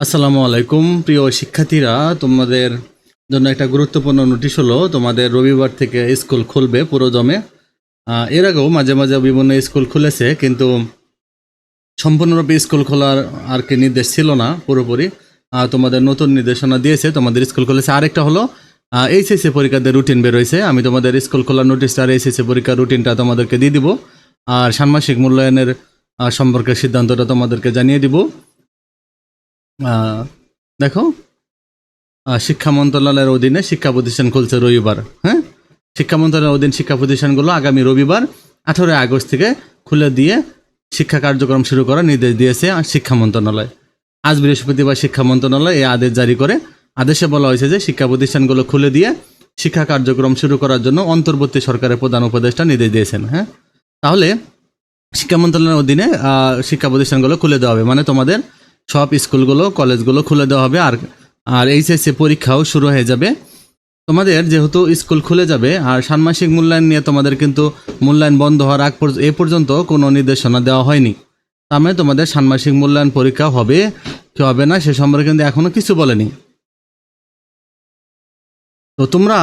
আসসালামু আলাইকুম, প্রিয় শিক্ষার্থীরা। তোমাদের জন্য একটা গুরুত্বপূর্ণ নোটিশ হলো, তোমাদের রবিবার থেকে স্কুল খুলবে পুরো দমে। এর আগেও মাঝে মাঝে বিভিন্ন স্কুল খুলেছে, কিন্তু সম্পূর্ণরূপে স্কুল খোলার আর কি নির্দেশ ছিল না, পুরোপুরি। তোমাদের নতুন নির্দেশনা দিয়েছে, তোমাদের স্কুল খুলেছে। আরেকটা হলো এইচএসসি পরীক্ষাদের রুটিন বেরোয়েছে আমি তোমাদের স্কুল খোলার নোটিশটা আর এইচএসসি পরীক্ষার রুটিনটা তোমাদেরকে দিয়ে দিব। আর ষান্মাসিক মূল্যায়নের সম্পর্কে সিদ্ধান্তটা তোমাদেরকে জানিয়ে দিব। দেখো শিক্ষা মন্ত্রণালয়ের অধীনে শিক্ষা প্রতিষ্ঠান খুলছে রবিবার হ্যাঁ? শিক্ষা মন্ত্রণালয়ের অধীন শিক্ষা প্রতিষ্ঠানগুলো আগামী রবিবার, আঠারোই আগস্ট থেকে খুলে দিয়ে শিক্ষা কার্যক্রম শুরু করার নির্দেশ দিয়েছে শিক্ষা মন্ত্রণালয়। আজ বৃহস্পতিবার শিক্ষা মন্ত্রণালয় এই আদেশ জারি করে। আদেশে বলা হয়েছে যে শিক্ষা প্রতিষ্ঠানগুলো খুলে দিয়ে শিক্ষা কার্যক্রম শুরু করার জন্য অন্তর্বর্তী সরকারের প্রধান উপদেষ্টা নির্দেশ দিয়েছেন হ্যাঁ? তাহলে শিক্ষা মন্ত্রণালয়ের অধীনে শিক্ষা প্রতিষ্ঠানগুলো খুলে দেওয়া হবে। মানে তোমাদের সব স্কুলগুলো, কলেজগুলো খুলে দেওয়া হবে আর আর এইচএসসি পরীক্ষাও শুরু হয়ে যাবে। তোমাদের যেহেতু স্কুল খুলে যাবে, আর ষান্মাসিক মূল্যায়ন নিয়ে তোমাদের কিন্তু মূল্যায়ন বন্ধ হওয়ার আগ এ পর্যন্ত কোনো নির্দেশনা দেওয়া হয়নি। তার মানে তোমাদের ষান্মাসিক মূল্যায়ন পরীক্ষা হবে, কি হবে না সে সম্পর্কে কিন্তু এখনও কিছু বলেনি। তো তোমরা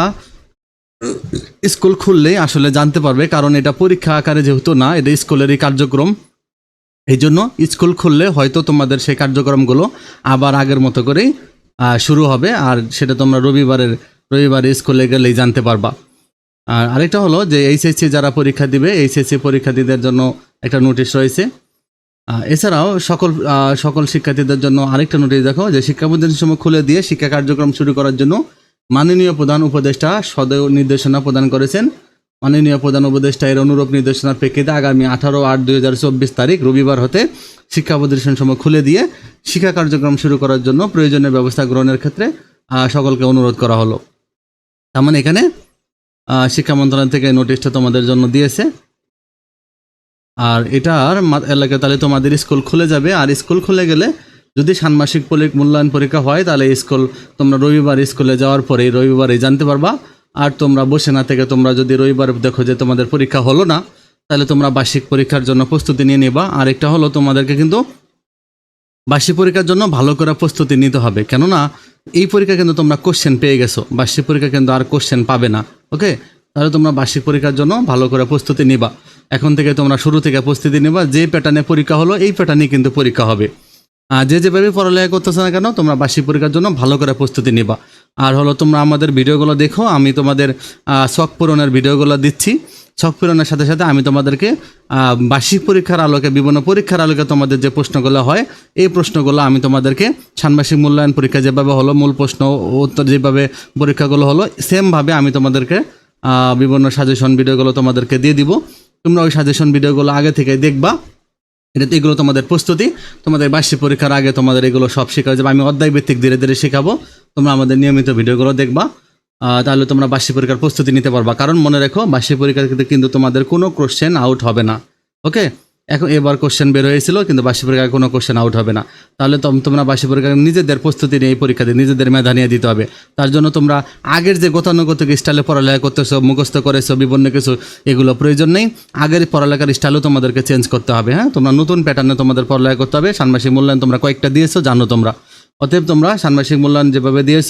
স্কুল খুললেই আসলে জানতে পারবে, কারণ এটা পরীক্ষা আকারে যেহেতু না, এটা স্কুলেরই কার্যক্রম। এই জন্য স্কুল খুললে হয়তো তোমাদের সেই কার্যক্রমগুলো আবার আগের মতো করেই শুরু হবে, আর সেটা তোমরা রবিবারের, রবিবারে স্কুলে গেলেই জানতে পারবা। আর আরেকটা হলো যে এইচএসসি যারা পরীক্ষা দিবে, এইচএসসি পরীক্ষার্থীদের জন্য একটা নোটিশ রয়েছে। এছাড়াও সকল সকল শিক্ষার্থীদের জন্য আরেকটা নোটিশ দেখো, যে শিক্ষা প্রতিষ্ঠান সময় খুলে দিয়ে শিক্ষা কার্যক্রম শুরু করার জন্য মাননীয় প্রধান উপদেষ্টা সদয় নির্দেশনা প্রদান করেছেন। মাননীয় প্রধান উপদেষ্টা এর অনুরূপ নির্দেশনার প্রেক্ষিতে আগামী আঠারো আট দুই হাজার চব্বিশ তারিখ রবিবার হতে শিক্ষা প্রতিষ্ঠান সময় খুলে দিয়ে শিক্ষা কার্যক্রম শুরু করার জন্য প্রয়োজনীয় ব্যবস্থা গ্রহণের ক্ষেত্রে সকলকে অনুরোধ করা হলো। তার মানে এখানে শিক্ষা মন্ত্রণালয় থেকে নোটিশটা তোমাদের জন্য দিয়েছে। আর এটার এলাকায় তাহলে তোমাদের স্কুল খুলে যাবে। আর স্কুল খুলে গেলে যদি ষান্মাসিক মূল্যায়ন পরীক্ষা হয়, তাহলে স্কুল তোমরা রবিবার স্কুলে যাওয়ার পরে রবিবারে জানতে পারবা। আর তোমরা বসে না থেকে তোমরা যদি রবিবার দেখো যে তোমাদের পরীক্ষা হলো না, তাহলে তোমরা বার্ষিক পরীক্ষার জন্য প্রস্তুতি নিয়ে নেবা। আর একটা হলো তোমাদেরকে কিন্তু বার্ষিক পরীক্ষার জন্য ভালো করে প্রস্তুতি নিতে হবে। কেননা, এই পরীক্ষা কিন্তু তোমরা কোশ্চেন পেয়ে গেছো। বার্ষিক পরীক্ষা কিন্তু আর কোশ্চেন পাবে না ওকে তাহলে তোমরা বার্ষিক পরীক্ষার জন্য ভালো করে প্রস্তুতি নিবা। এখন থেকে তোমরা শুরু থেকে প্রস্তুতি নিবা। যে প্যাটার্নে পরীক্ষা হলো, এই প্যাটার্নে কিন্তু পরীক্ষা হবে। যে যেভাবে পড়ালেখা করতেছে না কেন, তোমরা বার্ষিক পরীক্ষার জন্য ভালো করে প্রস্তুতি নিবা। আর হলো, তোমরা আমাদের ভিডিওগুলো দেখো, আমি তোমাদের শখ পূরণের ভিডিওগুলো দিচ্ছি। শখ পূরণের সাথে সাথে আমি তোমাদেরকে বার্ষিক পরীক্ষার আলোকে, বিভিন্ন পরীক্ষার আলোকে তোমাদের যে প্রশ্নগুলো হয়, এই প্রশ্নগুলো আমি তোমাদেরকে ষান্মাসিক মূল্যায়ন পরীক্ষা যেভাবে হলো, মূল প্রশ্ন, উত্তর যেভাবে পরীক্ষাগুলো হলো, সেমভাবে আমি তোমাদেরকে বিভিন্ন সাজেশন ভিডিওগুলো তোমাদেরকে দিয়ে দিব। তোমরা ওই সাজেশন ভিডিওগুলো আগে থেকে দেখবা। এটা এগুলো তোমাদের প্রস্তুতি। তোমাদের বার্ষিক পরীক্ষার আগে তোমাদের এগুলো সব শেখা যাবে। আমি অধ্যায় ভিত্তিক ধীরে ধীরে শেখাবো। তোমরা আমাদের নিয়মিত ভিডিওগুলো দেখবা। তাহলে তোমরা বার্ষিক পরীক্ষার প্রস্তুতি নিতে পারবা। কারণ মনে রেখো, বার্ষিক পরীক্ষার ক্ষেত্রে কিন্তু তোমাদের কোনো কোশ্চেন আউট হবে না। ওকে এখন এবার কোশ্চেন বের হয়েছিল, কিন্তু বাসি পরীক্ষায় কোনো কোশ্চেন আউট হবে না। তাহলে তোমরা বাসি পরীক্ষায় নিজেদের প্রস্তুতি নিয়ে এই পরীক্ষা দিয়ে নিজেদের মেধা নিয়ে দিতে হবে। তার জন্য তোমরা আগের যে গতানুগতিক স্টাইলে পড়ালেখা করতেছো, মুখস্থ করেছ, বিভিন্ন কিছু, এগুলো প্রয়োজন নেই। আগের পড়ালেখার স্টাইলও তোমাদেরকে চেঞ্জ করতে হবে হ্যাঁ? তোমরা নতুন প্যাটার্নে তোমাদের পড়ালেখা করতে হবে। ষান্মাসিক মূল্যায়ন তোমরা কয়েকটা দিয়েছ, জানো তোমরা। অতএব তোমরা ষান্মাসিক মূল্যায়ন যেভাবে দিয়েছ,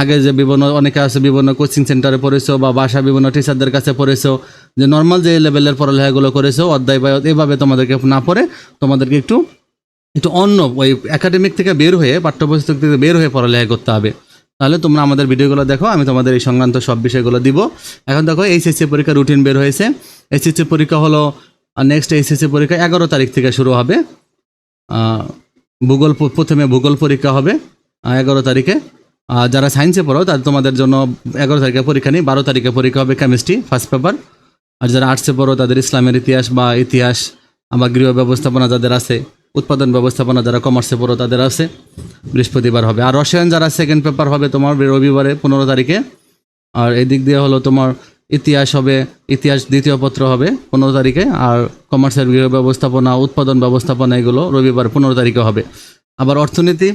আগে যে বিভিন্ন, অনেকে আছে বিভিন্ন কোচিং সেন্টারে পড়েছো বা বাসা বিভিন্ন টিচারদের কাছে পড়েছো, যে নর্মাল যে লেভেলের পড়ালেখাগুলো করেছ, অধ্যায় বা এভাবে তোমাদেরকে না পড়ে, তোমাদেরকে একটু একটু অন্য ওই একাডেমিক থেকে বের হয়ে, পাঠ্যপুস্তক থেকে বের হয়ে পড়ালেখা করতে হবে। তাহলে তোমরা আমাদের ভিডিওগুলো দেখো, আমি তোমাদের এই সংক্রান্ত সব বিষয়গুলো দিব। এখন দেখো, এইচএসসি পরীক্ষা রুটিন বের হয়েছে। এইচএসসি পরীক্ষা হলো নেক্সট এইচএসসি পরীক্ষা এগারো তারিখ থেকে শুরু হবে। ভূগোল প্রথমে ভূগোল পরীক্ষা হবে এগারো তারিখে। আর যারা সায়েন্সে পড়ো, তাদের তোমাদের জন্য এগারো তারিখে পরীক্ষা নেই, বারো তারিখে পরীক্ষা হবে কেমিস্ট্রি ফার্স্ট পেপার আর যারা আর্টসে পড়ো, তাদের ইসলামের ইতিহাস বা ইতিহাস বা গৃহ ব্যবস্থাপনা যাদের আছে, উৎপাদন ব্যবস্থাপনা যারা কমার্সে পড়ো, তাদের আছে। বৃহস্পতিবার হবে। আর রসায়ন যারা সেকেন্ড পেপার হবে তোমার, রবিবারে পনেরো তারিখে। আর এদিক দিয়ে হলো তোমার ইতিহাস হবে, ইতিহাস দ্বিতীয় পত্র হবে পনেরো তারিখে, আর কমার্সের গৃহ ব্যবস্থাপনা, উৎপাদন ব্যবস্থাপনা এগুলো রবিবার পনেরো তারিখে হবে। আবার অর্থনীতি,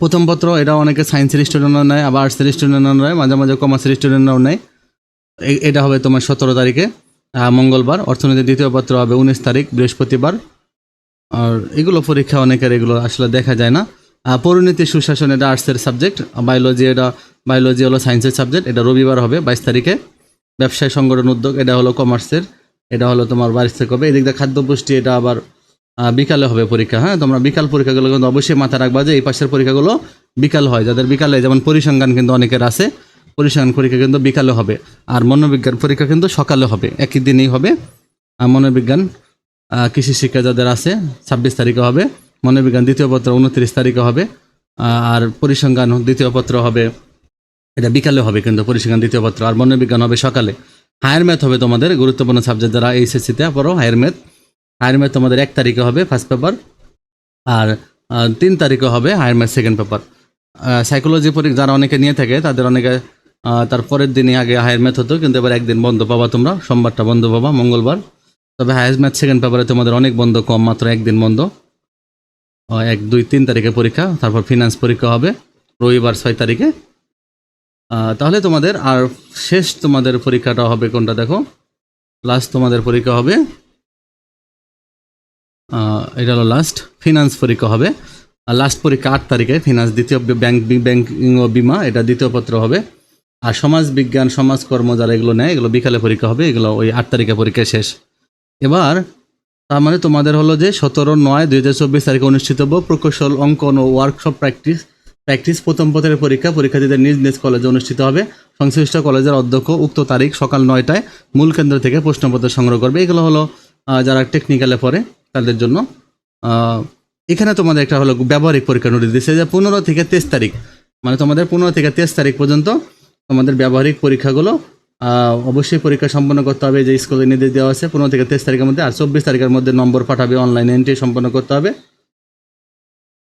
প্রথম পত্র, এটা অনেকে সায়েন্সের স্টুডেন্টও নেয়, আবার আর্টসের স্টুডেন্টও নেয়, মাঝে মাঝে কমার্সের স্টুডেন্টও নেয়। এটা হবে তোমার সতেরো তারিখে মঙ্গলবার। অর্থনীতির দ্বিতীয় পত্র হবে উনিশ তারিখ, বৃহস্পতিবার। আর এগুলো পরীক্ষা অনেকের এগুলো আসলে দেখা যায় না। পরিণতি সুশাসন, এটা আর্টসের সাবজেক্ট বায়োলজি এটা বায়োলজি হলো সায়েন্সের সাবজেক্ট এটা রবিবার হবে বাইশ তারিখে। ব্যবসায় সংগঠন উদ্যোগ, এটা হলো কমার্সের এটা হলো তোমার বাইশ থেকে হবে এদিক দিয়ে খাদ্য পুষ্টি এটা আবার বিকালে হবে পরীক্ষা হ্যাঁ? তোমরা বিকাল পরীক্ষাগুলো কিন্তু অবশ্যই মাথায় রাখবা যে এই পাশের পরীক্ষাগুলো বিকাল হয়। যাদের বিকালে, যেমন পরিসংখ্যান কিন্তু অনেকের আছে, পরিসংখ্যান পরীক্ষা কিন্তু বিকালে হবে। আর মনোবিজ্ঞান পরীক্ষা কিন্তু সকালে হবে, একই দিনেই হবে। মনোবিজ্ঞান কৃষি শিক্ষা যাদের আছে, ছাব্বিশ তারিখে হবে। মনোবিজ্ঞান দ্বিতীয় পত্র উনত্রিশ তারিখে হবে। আর পরিসংখ্যান দ্বিতীয় পত্র হবে এটা বিকালে হবে, কিন্তু পরিসংখ্যান দ্বিতীয় পত্র আর মনোবিজ্ঞান হবে সকালে। হায়ার ম্যাথ হবে তোমাদের গুরুত্বপূর্ণ সাবজেক্ট যারা এইচএসসিতে পড়ো, হায়ার ম্যাথ। হায়ার ম্যাথ তোমাদের এক তারিখে হবে ফার্স্ট পেপার আর তিন তারিখে হবে higher math second paper psychology পরীক্ষা যারা অনেকে নিয়ে থাকে, তাদের অনেকে তার পরের দিনই আগে হায়ার ম্যাথ হতো, কিন্তু এবার একদিন বন্ধ পাবা তোমরা, সোমবারটা বন্ধ পাবা, মঙ্গলবার। তবে হায়ার ম্যাথ সেকেন্ড পেপারে তোমাদের অনেক বন্ধ, কম মাত্র একদিন বন্ধ। এক, দুই, তিন তারিখে পরীক্ষা, তারপর ফিনান্স পরীক্ষা হবে, রবিবার ছয় তারিখে। তাহলে তোমাদের আর শেষ তোমাদের পরীক্ষাটা হবে কোনটা দেখো? লাস্ট তোমাদের পরীক্ষা হবে। এটা হলো লাস্ট ফিনান্স পরীক্ষা হবে। আর লাস্ট পরীক্ষা আট তারিখে ফিনান্স দ্বিতীয় ব্যাংক ব্যাংকিং ও বিমা, এটা দ্বিতীয় পত্র হবে। আর সমাজ বিজ্ঞান সমাজকর্ম যারা এগুলো নেয়, এগুলো বিকালে পরীক্ষা হবে, এগুলো ওই আট তারিখে পরীক্ষা শেষ। এবার, তার মানে তোমাদের হলো যে সতেরো নয় দুই হাজার চব্বিশ তারিখে অনুষ্ঠিতব্য প্রকৌশল, অঙ্কন ও ওয়ার্কশপ প্র্যাকটিস প্র্যাকটিস প্রথম পত্রের পরীক্ষা, পরীক্ষার্থীদের নিজ নিজ কলেজে অনুষ্ঠিত হবে। সংশ্লিষ্ট কলেজের অধ্যক্ষ উক্ত তারিখ সকাল নয়টায় মূল কেন্দ্র থেকে প্রশ্নপত্র সংগ্রহ করবে। এগুলো হলো যারা টেকনিক্যালে পড়ে, তাদের জন্য। এখানে তোমাদের একটা হলো ব্যবহারিক পরীক্ষা নোটিশ দিচ্ছে যে পনেরো থেকে তেইশ তারিখ মানে তোমাদের পনেরো থেকে তেইশ তারিখ পর্যন্ত তোমাদের ব্যবহারিক পরীক্ষাগুলো অবশ্যই পরীক্ষা সম্পন্ন করতে হবে। যে স্কুলে নির্দেশ দেওয়া আছে, পনেরো থেকে তেইশ তারিখের মধ্যে আর চব্বিশ তারিখের মধ্যে নম্বর পাঠাবে অনলাইনে এন্ট্রি সম্পন্ন করতে হবে।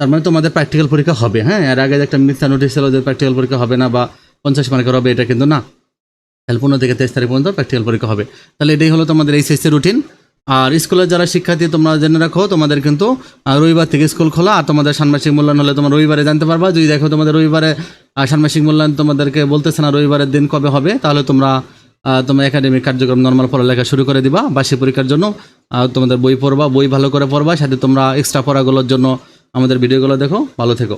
তার মানে তোমাদের প্র্যাকটিক্যাল পরীক্ষা হবে হ্যাঁ? এর আগে একটা মিথ্যা নোটিশ ছিল যে প্র্যাকটিক্যাল পরীক্ষা হবে না বা পঞ্চাশ মার্কের হবে, এটা কিন্তু না। তাহলে পনেরো থেকে তেইশ তারিখ পর্যন্ত প্র্যাকটিক্যাল পরীক্ষা হবে। তাহলে এটাই হলো তোমাদের এই সিএসসি রুটিন আর স্কুলের যারা শিক্ষার্থী, তোমরা জেনে রাখো, তোমাদের কিন্তু রবিবার থেকে স্কুল খোলা আর তোমাদের ষান্মাসিক মূল্যায়ন হলে তোমরা রবিবারে জানতে পারবা। যদি দেখো তোমাদের রবিবারে ষান্মাসিক মূল্যায়ন তোমাদেরকে বলতেছে না রবিবারের দিন কবে হবে, তাহলে তোমরা তোমরা একাডেমিক কার্যক্রম নর্মাল পড়ালেখা শুরু করে দিবা। বার্ষিক পরীক্ষার জন্য তোমাদের বই পড়বা, বই ভালো করে পড়বা, সাথে তোমরা এক্সট্রা পড়াগুলোর জন্য আমাদের ভিডিওগুলো দেখো ভালো থেকো।